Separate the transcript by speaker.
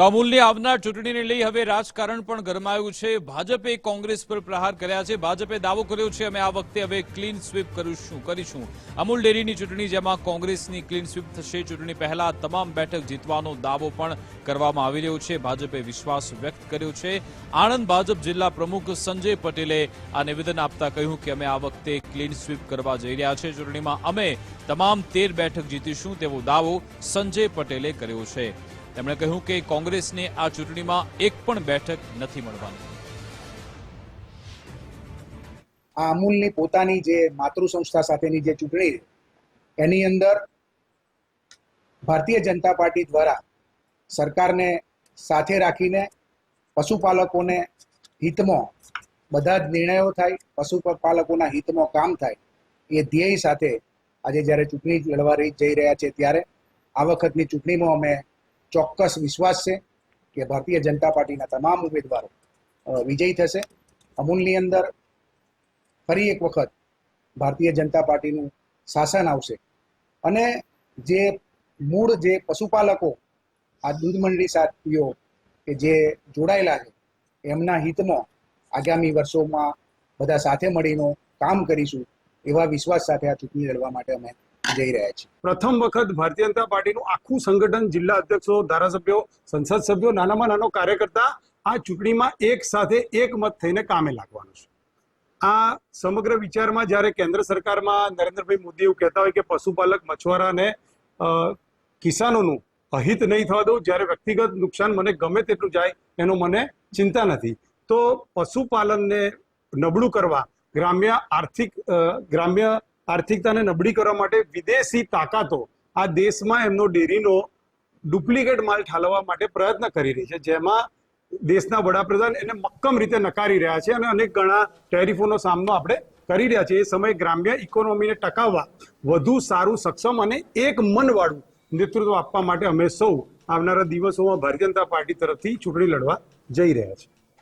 Speaker 1: તો અમૂલની આવનાર ચૂંટણીને લઈ હવે રાજકારણ પણ ગરમાયું છે. ભાજપે કોંગ્રેસ પર પ્રહાર કર્યા છે. ભાજપે દાવો કર્યો છે, અમે આ વખતે હવે ક્લીન સ્વીપ કરીશું કરીશું. અમૂલ ડેરીની ચૂંટણી, જેમાં કોંગ્રેસની ક્લીન સ્વીપ થશે. ચૂંટણી પહેલા તમામ બેઠક જીતવાનો દાવો પણ કરવામાં આવી રહ્યો છે. ભાજપે વિશ્વાસ વ્યક્ત કર્યો છે. આણંદ ભાજપ જિલ્લા પ્રમુખ સંજય પટેલે આ નિવેદન આપતા કહ્યું કે, અમે આ વખતે ક્લીન સ્વીપ કરવા જઈ રહ્યા છે. ચૂંટણીમાં અમે તમામ તેર બેઠક જીતીશું. તેવો દાવો સંજય પટેલે કર્યો છે. તેમણે કહ્યું કે કોંગ્રેસને આ ચૂંટણીમાં એક પણ બેઠક નથી મળવાની.
Speaker 2: આ અમૂલની પોતાની જે માતૃ સંસ્થા સાથેની જે ચૂંટણી, એની અંદર ભારતીય જનતા પાર્ટી દ્વારા સરકારને સાથે રાખીને પશુપાલકોને હિતમાં બધા જ નિર્ણયો થાય, પશુપાલકોના હિતમાં કામ થાય, એ ધ્યેય સાથે આજે જ્યારે ચૂંટણી લડવા જઈ રહ્યા છે ત્યારે, આ વખતની ચૂંટણીમાં અમે ચોક્કસ વિશ્વાસ છે કે ભારતીય જનતા પાર્ટીના તમામ ઉમેદવારો વિજયી થશે. અમૂલની અંદર ફરી એક વખત ભારતીય જનતા પાર્ટીનું શાસન આવશે. અને જે મૂળ જે પશુપાલકો, આ દૂધ મંડળી સાથીઓ કે જે જોડાયેલા છે, એમના હિતમાં આગામી વર્ષોમાં બધા સાથે મળીને કામ કરીશું એવા વિશ્વાસ સાથે આ ચૂંટણી લડવા માટે અમે જઈ રહ્યા છે.
Speaker 3: પ્રથમ વખત ભારતીય જનતા પાર્ટીનું આખું સંગઠન જિલ્લા અધ્યક્ષો, ધારાસભ્યો, સંસદ સભ્યો, નાનામાં નાનો કાર્યકર્તા આ ચૂંટણીમાં એક સાથે એક મત થઈને કામે લાગવાનું છે. આ સમગ્ર વિચારમાં જ્યારે કેન્દ્ર સરકારમાં નરેન્દ્રભાઈ મોદી એવું કહેતા હોય કે પશુપાલક મછવારાને કિસાનોનું અહિત નહીં થવા દઉં, જ્યારે વ્યક્તિગત નુકસાન મને ગમે તેટલું જાય એનો મને ચિંતા નથી. તો પશુપાલનને નબળું કરવા, ગ્રામ્ય આર્થિક ગ્રામ્ય આર્થિકતાને નબળી કરવા માટે વિદેશી તાકાતો આ દેશમાં એમનો ડેરીનો ડુપ્લિકેટ માલ ઠાલવવા માટે પ્રયત્ન કરી રહી છે. જેમાં દેશના વડાપ્રધાન એને મક્કમ રીતે નકારી રહ્યા છે અને અનેક ઘણા ટેરિફોનો સામનો આપણે કરી રહ્યા છે એ સમયે ગ્રામ્ય ઇકોનોમીને ટકાવવા વધુ સારું, સક્ષમ અને એક મનવાળું નેતૃત્વ આપવા માટે અમે સૌ આવનારા દિવસોમાં ભારતીય જનતા પાર્ટી તરફથી ચૂંટણી લડવા જઈ રહ્યા છીએ.